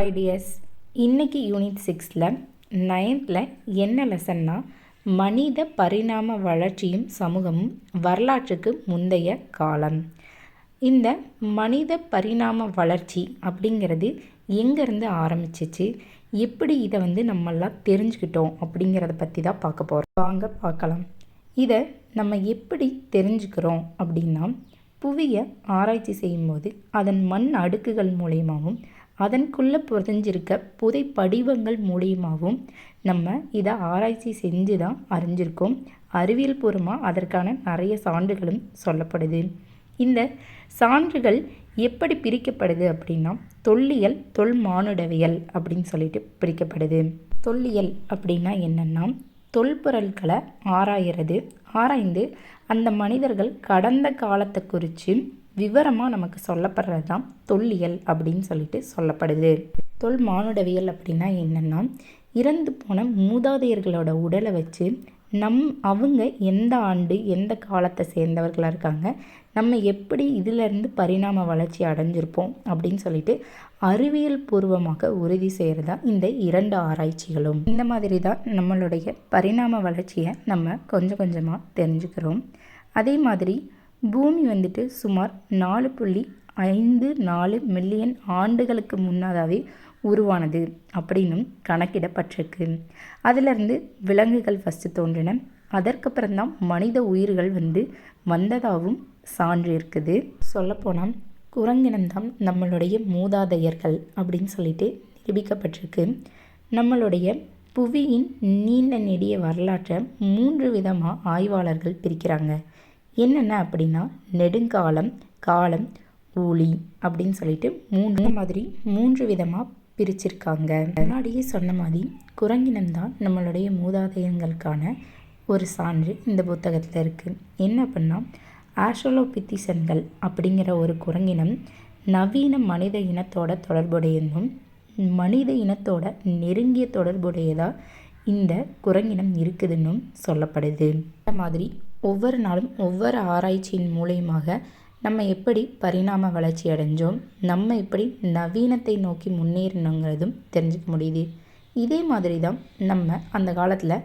Ideas இன்னைக்கு unit சிக்ஸில் நைன்த்தில் என்ன லெசன்னா மனித பரிணாம வளர்ச்சியும் சமூகமும் வரலாற்றுக்கு முந்தைய காலம். இந்த மனித பரிணாம வளர்ச்சி அப்படிங்கிறது எங்கேருந்து ஆரம்பிச்சிச்சு? எப்படி இதை வந்து நம்மளாம் தெரிஞ்சுக்கிட்டோம் அப்படிங்கிறத பற்றி தான் பார்க்க போகிறோம் வாங்க பார்க்கலாம். இதை நம்ம எப்படி தெரிஞ்சுக்கிறோம் அப்படின்னா புவியை ஆராய்ச்சி செய்யும்போது அதன் மண் அடுக்குகள் மூலயமாவும் அதன்குள்ளே புதைஞ்சிருக்க புதை படிவங்கள் மூலியமாகவும் நம்ம இதை ஆராய்ச்சி செஞ்சு தான் அறிஞ்சிருக்கோம். அறிவியல் பூர்வமாக அதற்கான நிறைய சான்றுகளும் சொல்லப்படுது. இந்த சான்றுகள் எப்படி பிரிக்கப்படுது அப்படின்னா தொல்லியல் தொல்மானுடவியல் அப்படின்னு சொல்லிட்டு பிரிக்கப்படுது. தொல்லியல் அப்படின்னா என்னென்னா தொல்பொருட்களை ஆராயிறது ஆராய்ந்து அந்த மனிதர்கள் கடந்த காலத்தை குறித்து விவரமாக நமக்கு சொல்லப்படுறது தான் தொல்லியல் அப்படின்னு சொல்லிட்டு சொல்லப்படுது. தொல் மானுடவியல் அப்படின்னா என்னென்னா இறந்து போன மூதாதையர்களோட உடலை வச்சு நம் அவங்க எந்த ஆண்டு எந்த காலத்தை சேர்ந்தவர்களாக இருக்காங்க நம்ம எப்படி இதிலேருந்து பரிணாம வளர்ச்சி அடைஞ்சிருப்போம் அப்படின்னு சொல்லிட்டு அறிவியல் பூர்வமாக உறுதி செய்கிறதா இந்த இரண்டு ஆராய்ச்சிகளும். இந்த மாதிரி தான் நம்மளுடைய பரிணாம வளர்ச்சியை நம்ம கொஞ்சம் கொஞ்சமாக தெரிஞ்சுக்கிறோம். அதே மாதிரி பூமி வந்துட்டு சுமார் நாலு புள்ளி ஐந்து நாலு மில்லியன் ஆண்டுகளுக்கு முன்னதாகவே உருவானது அப்படின்னும் கணக்கிடப்பட்டிருக்கு. அதிலிருந்து விலங்குகள் ஃபஸ்ட்டு தோன்றின. அதற்கப்புறம்தான் மனித உயிர்கள் வந்து வந்ததாகவும் சான்று இருக்குது சொல்லப்போனால் குரங்கினம்தான் நம்மளுடைய மூதாதையர்கள் அப்படின்னு சொல்லிட்டு நிரூபிக்கப்பட்டிருக்கு. நம்மளுடைய புவியின் நீண்ட நெடிய வரலாற்றை மூன்று விதமாக ஆய்வாளர்கள் பிரிக்கிறாங்க. என்னென்ன அப்படின்னா நெடுங்காலம் காலம் ஊழி அப்படின்னு சொல்லிட்டு மூணு மாதிரி மூன்று விதமாக பிரிச்சிருக்காங்க. முன்னாடியே சொன்ன மாதிரி குரங்கினம்தான் நம்மளுடைய மூதாதையங்களுக்கான ஒரு சான்று இந்த புத்தகத்தில் இருக்குது என்ன அப்படின்னா ஆஷோலோபித்திசன்கள் அப்படிங்கிற ஒரு குரங்கினம் நவீன மனித இனத்தோட தொடர்புடையதும் மனித இனத்தோட நெருங்கிய தொடர்புடையதாக இந்த குரங்கினம் இருக்குதுன்னும் சொல்லப்படுது. இந்த மாதிரி ஒவ்வொரு நாளும் ஒவ்வொரு ஆராய்ச்சியின் மூலியமாக நம்ம எப்படி பரிணாம வளர்ச்சி அடைஞ்சோம் நம்ம எப்படி நவீனத்தை நோக்கி முன்னேறினோங்கிறதும் தெரிஞ்சுக்க முடியுது. இதே மாதிரி தான் நம்ம அந்த காலத்தில்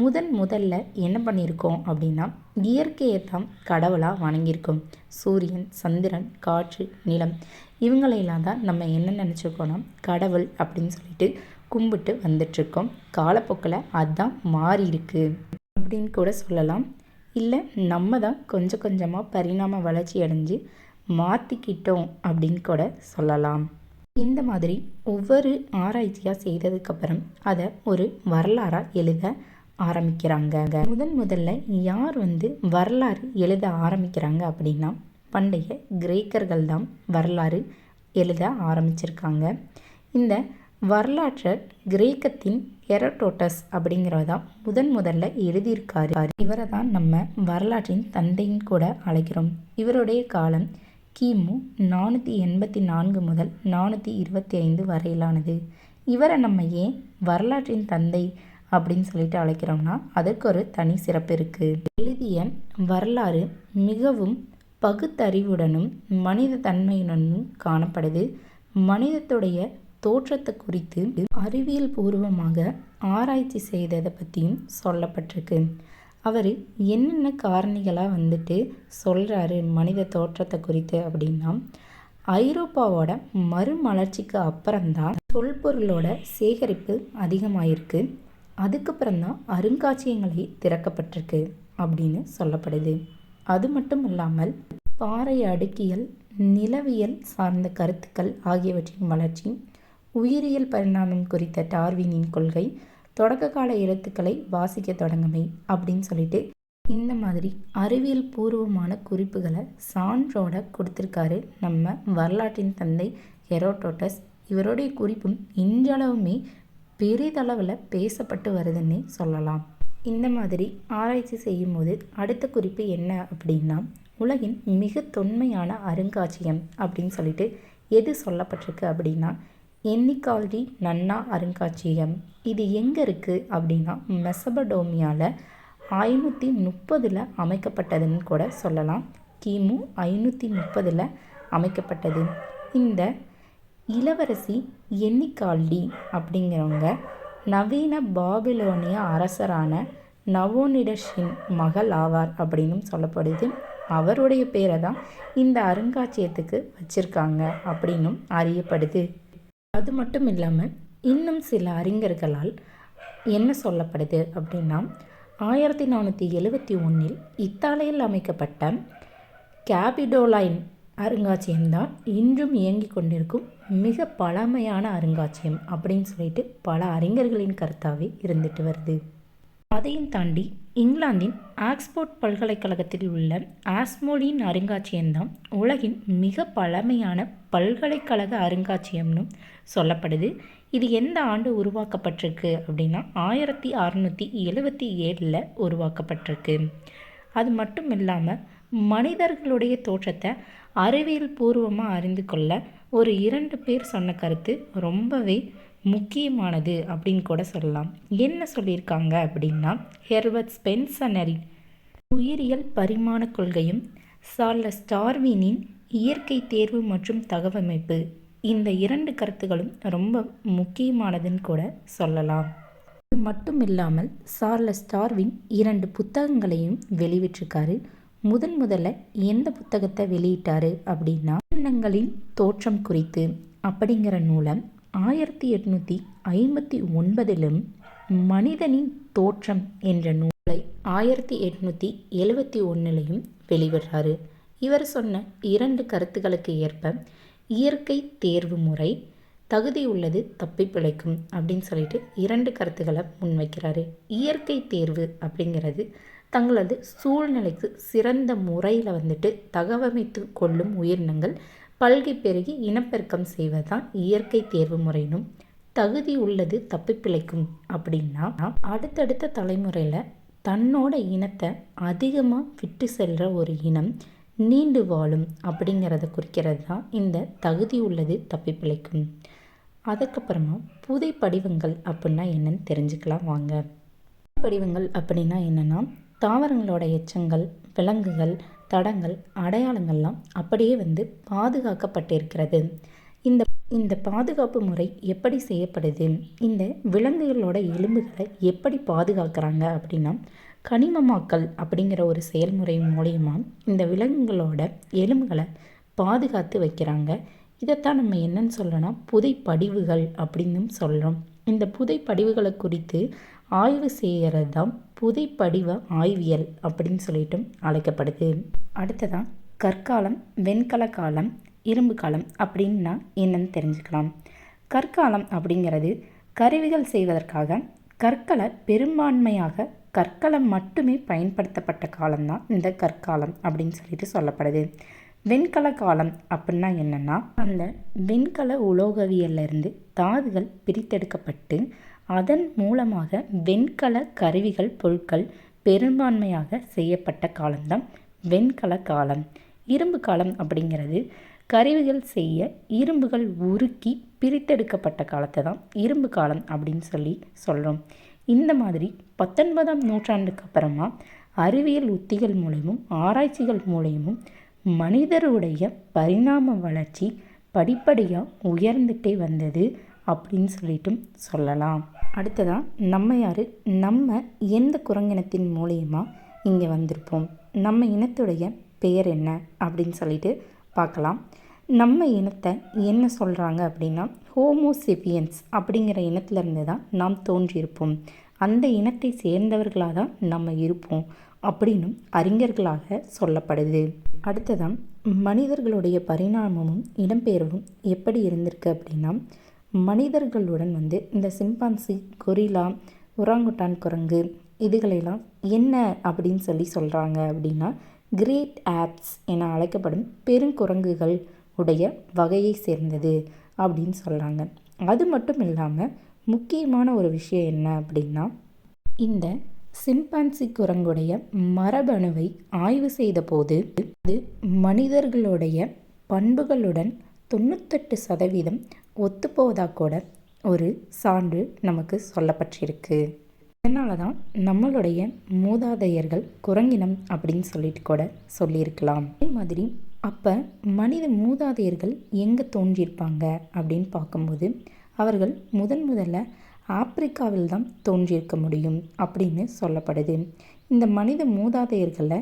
முதன் முதல்ல என்ன பண்ணியிருக்கோம் அப்படின்னா இயற்கையை தான் கடவுளாக வணங்கியிருக்கோம். சூரியன் சந்திரன் காற்று நிலம் இவங்களையெல்லாம் தான் நம்ம என்ன நினச்சிருக்கோன்னா கடவுள் அப்படின்னு சொல்லிட்டு கும்பிட்டு வந்துட்ருக்கோம் காலப்போக்கில் அதுதான் மாறி இருக்கு அப்படின்னு கூட சொல்லலாம். இல்லை நம்ம தான் கொஞ்சம் கொஞ்சமாக பரிணாம வளர்ச்சி அடைஞ்சு மாற்றிக்கிட்டோம் அப்படின்னு கூட சொல்லலாம். இந்த மாதிரி ஒவ்வொரு ஆராய்ச்சியாக செய்ததுக்கப்புறம் அதை ஒரு வரலாறாக எழுத ஆரம்பிக்கிறாங்க. முதன் முதல்ல யார் வந்து வரலாறு எழுத ஆரம்பிக்கிறாங்க அப்படின்னா பண்டைய கிரேக்கர்கள் தான் வரலாறு எழுத ஆரம்பிச்சிருக்காங்க. இந்த வரலாற்றை கிரேக்கத்தின் எரட்டோட்டஸ் அப்படிங்கிறதான் முதன் முதல்ல எழுதியிருக்காரு. இவரை தான் நம்ம வரலாற்றின் தந்தையின் கூட அழைக்கிறோம். இவருடைய காலம் கிமு நானூற்றி எண்பத்தி நான்கு முதல் நானூற்றி இருபத்தி ஐந்து வரையிலானது. இவரை நம்ம ஏன் வரலாற்றின் தந்தை அப்படின்னு சொல்லிட்டு அழைக்கிறோம்னா அதுக்கு ஒரு தனி சிறப்பு இருக்குது எழுதிய வரலாறு மிகவும் பகுத்தறிவுடனும் மனித தன்மையுடனும் காணப்படுது. மனிதத்துடைய தோற்றத்தை குறித்து அறிவியல் பூர்வமாக ஆராய்ச்சி செய்ததை பற்றியும் சொல்லப்பட்டிருக்கு. அவர் என்னென்ன காரணிகளாக வந்துட்டு சொல்கிறாரு மனித தோற்றத்தை குறித்து அப்படின்னா ஐரோப்பாவோட மறுமலர்ச்சிக்கு அப்புறம்தான் தொல்பொருளோட சேகரிப்பு அதிகமாயிருக்கு. அதுக்கப்புறம் தான் அருங்காட்சியகங்களே திறக்கப்பட்டிருக்கு அப்படின்னு சொல்லப்படுது. அது மட்டும் இல்லாமல் பாறை அடுக்கியல் நிலவியல் சார்ந்த கருத்துக்கள் ஆகியவற்றின் வளர்ச்சி உயிரியல் பரிணாமம் குறித்த டார்வினின் கொள்கை தொடக்க கால எழுத்துக்களை வாசிக்க தொடங்குமை அப்படின்னு சொல்லிட்டு இந்த மாதிரி அறிவியல் பூர்வமான குறிப்புகளை சான்றோட கொடுத்துருக்காரு நம்ம வரலாற்றின் தந்தை ஹெரோடோட்டஸ். இவருடைய குறிப்பும் இன்றளவுமே பெரிதளவில் பேசப்பட்டு வருதுன்னே சொல்லலாம். இந்த மாதிரி ஆராய்ச்சி செய்யும் போது அடுத்த குறிப்பு என்ன அப்படின்னா உலகின் மிக தொன்மையான அருங்காட்சியகம் அப்படின்னு சொல்லிட்டு எது சொல்லப்பட்டிருக்கு அப்படின்னா என்னிக்கால்டி நன்னா அருங்காட்சியகம். இது எங்கே இருக்குது அப்படின்னா மெசபடோமியாவில் ஐநூற்றி முப்பதில் அமைக்கப்பட்டதுன்னு கூட சொல்லலாம். கிமு ஐநூற்றி முப்பதில் அமைக்கப்பட்டது. இந்த இளவரசி என்னிக்கால்டி அப்படிங்கிறவங்க நவீன பாபிலோனிய அரசரான நவோனிடஷின் மகள் ஆவார் அப்படின்னும் சொல்லப்படுது. அவருடைய பேரை தான் இந்த அருங்காட்சியகத்துக்கு வச்சுருக்காங்க அப்படின்னும் அறியப்படுது. அது மட்டும் இல்லாமல் இன்னும் சில அறிஞர்களால் என்ன சொல்லப்படுது அப்படின்னா ஆயிரத்தி நானூற்றி எழுவத்தி ஒன்றில் இத்தாலியில் அமைக்கப்பட்ட கேபிடோலைன் அருங்காட்சியகம்தான் இன்றும் இயங்கி கொண்டிருக்கும் மிக பழமையான அருங்காட்சியம் அப்படின்னு சொல்லிட்டு பல அறிஞர்களின் கருத்தாகவே இருந்துட்டு வருது. அதையும் தாண்டி இங்கிலாந்தின் ஆக்ஸ்போர்ட் பல்கலைக்கழகத்தில் உள்ள ஆஸ்மோலின் அருங்காட்சியகம்தான் உலகின் மிக பழமையான பல்கலைக்கழக அருங்காட்சியம்னு சொல்லப்படுது. இது எந்த ஆண்டு உருவாக்கப்பட்டிருக்கு அப்படின்னா ஆயிரத்தி அறநூற்றி எழுபத்தி ஏழில் உருவாக்கப்பட்டிருக்கு. அது மட்டும் இல்லாமல் மனிதர்களுடைய தோற்றத்தை அறிவியல் பூர்வமாக அறிந்து கொள்ள ஒரு இரண்டு பேர் சொன்ன கருத்து ரொம்பவே முக்கியமானது அப்படின்னு கூட சொல்லலாம். என்ன சொல்லியிருக்காங்க அப்படின்னா ஹெர்வர்ட் ஸ்பென்சனரி உயிரியல் பரிமாண கொள்கையும் சார்லஸ் டார்வினின் இயற்கை தேர்வு மற்றும் தகவமைப்பு இந்த இரண்டு கருத்துகளும் ரொம்ப முக்கியமானதுன்னு கூட சொல்லலாம். இது மட்டும் இல்லாமல் சார்லஸ் டார்வின் இரண்டு புத்தகங்களையும் வெளிவிட்டிருக்காரு முதன் முதல்ல எந்த புத்தகத்தை வெளியிட்டாரு அப்படின்னா எண்ணங்களின் தோற்றம் குறித்து அப்படிங்கிற நூலம் ஆயிரத்தி எட்நூற்றி ஐம்பத்தி ஒன்பதிலும் மனிதனின் தோற்றம் என்ற நூலை ஆயிரத்தி எட்நூற்றி எழுபத்தி ஒன்றுலையும் வெளிவிடுறாரு இவர் சொன்ன இரண்டு கருத்துக்களுக்கு ஏற்ப இயற்கை தேர்வு முறை தகுதி உள்ளது தப்பி பிழைக்கும் அப்படின்னு சொல்லிட்டு இரண்டு கருத்துக்களை முன்வைக்கிறாரு. இயற்கை தேர்வு அப்படிங்கிறது தங்களது சூழ்நிலைக்கு சிறந்த முறையில் வந்துட்டு தகவமைத்து கொள்ளும் உயிரினங்கள் பல்கி பெருகி இனப்பெருக்கம் செய்வதுதான் இயற்கை தேர்வு முறையினும் தகுதி உள்ளது தப்பி பிழைக்கும் அப்படின்னா அடுத்தடுத்த தலைமுறையில் தன்னோட இனத்தை அதிகமாக விட்டு செல்கிற ஒரு இனம் நீண்டு வாழும் அப்படிங்கிறத குறிக்கிறது தான் இந்த தகுதி உள்ளது தப்பி பிழைக்கும் அதுக்கப்புறமா புதை படிவங்கள் அப்படின்னா என்னன்னு தெரிஞ்சுக்கலாம் வாங்க. படிவங்கள் அப்படின்னா என்னென்னா தாவரங்களோட எச்சங்கள் விலங்குகள் தடங்கள் அடையாளங்கள்லாம் அப்படியே வந்து பாதுகாக்கப்பட்டிருக்கிறது. இந்த இந்த பாதுகாப்பு முறை எப்படி செய்யப்படுது? இந்த விலங்குகளோட எலும்புகளை எப்படி பாதுகாக்கிறாங்க அப்படின்னா கனிமமாக்கல் அப்படிங்கிற ஒரு செயல்முறை மூலயமா இந்த விலங்குகளோட எலும்புகளை பாதுகாத்து வைக்கிறாங்க. இதைத்தான் நம்ம என்னன்னு புதை புதைப்படிவுகள் அப்படின்னும் சொல்கிறோம் இந்த புதைப்படிவுகளை குறித்து ஆய்வு செய்கிறது தான் புதைப்படிவ ஆய்வியல் அப்படின்னு சொல்லிட்டும் அழைக்கப்படுது. அடுத்ததான் கற்காலம் வெண்கல காலம் இரும்பு காலம் அப்படின்னா என்னன்னு தெரிஞ்சுக்கலாம். கற்காலம் அப்படிங்கிறது கருவிகள் செய்வதற்காக கற்களை பெரும்பான்மையாக கற்களை மட்டுமே பயன்படுத்தப்பட்ட காலம்தான் இந்த கற்காலம் அப்படின்னு சொல்லிட்டு சொல்லப்படுது. வெண்கல காலம் அப்படின்னா என்னென்னா அந்த வெண்கல உலோகவியல்லிருந்து தாதுகள் பிரித்தெடுக்கப்பட்டு அதன் மூலமாக வெண்கல கருவிகள் பொருட்கள் பெரும்பான்மையாக செய்யப்பட்ட காலம்தான் வெண்கல காலம். இரும்பு காலம் அப்படிங்கிறது கருவிகள் செய்ய இரும்புகள் உருக்கி பிரித்தெடுக்கப்பட்ட காலத்தை தான் இரும்பு காலம் அப்படின்னு சொல்லி சொல்கிறோம் இந்த மாதிரி பத்தொன்பதாம் நூற்றாண்டுக்கு அப்புறமா அறிவியல் உத்திகள் மூலயமும் ஆராய்ச்சிகள் மூலயமும் மனிதருடைய பரிணாம வளர்ச்சி படிப்படியாக உயர்ந்துட்டே வந்தது அப்படின்னு சொல்லிட்டும் சொல்லலாம். அடுத்ததாக நம்ம யார்? நம்ம எந்த குரங்கினத்தின் மூலயமா இங்கே வந்திருப்போம்? நம்ம இனத்துடைய பெயர் என்ன? அப்படின்னு சொல்லிட்டு பார்க்கலாம். நம்ம இனத்தை என்ன சொல்கிறாங்க அப்படின்னா ஹோமோசிபியன்ஸ் அப்படிங்கிற இனத்திலிருந்து தான் நாம் தோன்றியிருப்போம். அந்த இனத்தை சேர்ந்தவர்களாக தான் நம்ம இருப்போம் அப்படின்னும் அறிஞர்களாக சொல்லப்படுது. அடுத்ததான் மனிதர்களுடைய பரிணாமமும் இடம்பெயர்வும் எப்படி இருந்திருக்கு அப்படின்னா மனிதர்களுடன் வந்து இந்த சிம்பான்சி கொரிலா உராங்குட்டான் குரங்கு இதுகளெல்லாம் என்ன அப்படின்னு சொல்லி சொல்கிறாங்க அப்படின்னா கிரேட் ஆப்ஸ் என அழைக்கப்படும் பெருங்குரங்குகள் உடைய வகையை சேர்ந்தது. அப்படின்னு சொல்கிறாங்க அது மட்டும் இல்லாமல் முக்கியமான ஒரு விஷயம் என்ன அப்படின்னா இந்த சிம்பான்சி குரங்குடைய மரபணுவை ஆய்வு செய்த போது அது மனிதர்களுடைய பண்புகளுடன் தொண்ணூத்தெட்டு சதவீதம் ஒத்துப்போவதாக கூட ஒரு சான்று நமக்கு சொல்லப்பட்டிருக்கு. அதனால தான் நம்மளுடைய மூதாதையர்கள் குரங்கினம் அப்படின்னு சொல்லிட்டு கூட சொல்லியிருக்கலாம். அதே மாதிரி அப்போ மனித மூதாதையர்கள் எங்கே தோன்றியிருப்பாங்க அப்படின்னு பார்க்கும்போது அவர்கள் முதன் முதல்ல ஆப்பிரிக்காவில் தான் தோன்றியிருக்க முடியும் அப்படின்னு சொல்லப்படுது. இந்த மனித மூதாதையர்களை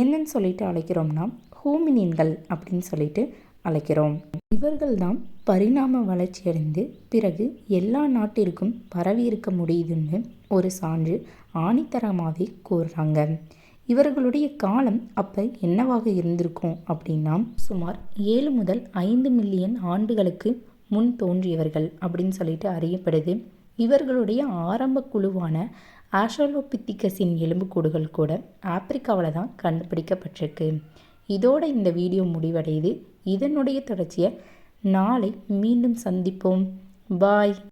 என்னன்னு சொல்லிட்டு அழைக்கிறோம்னா ஹோமினின்கள் அப்படின்னு சொல்லிட்டு அழைக்கிறோம். இவர்கள் தான் பரிணாம வளர்ச்சியடைந்து பிறகு எல்லா நாட்டிற்கும் பரவி இருக்க முடியுதுன்னு ஒரு சான்று ஆணித்தரமாகவே கூறுறாங்க. இவர்களுடைய காலம் அப்போ என்னவாக இருந்திருக்கும் அப்படின்னா சுமார் ஏழு முதல் ஐந்து மில்லியன் ஆண்டுகளுக்கு முன் தோன்றியவர்கள் அப்படின்னு சொல்லிட்டு அறியப்படுது. இவர்களுடைய ஆரம்ப குழுவான ஆஷாலோபித்திகஸின் எலும்புக்கூடுகள் கூட ஆப்பிரிக்காவில் தான் கண்டுபிடிக்கப்பட்டிருக்கு. இதோட இந்த வீடியோ முடிவடையுது. இதனுடைய தொடர்ச்சியை நாளை மீண்டும் சந்திப்போம். பாய்.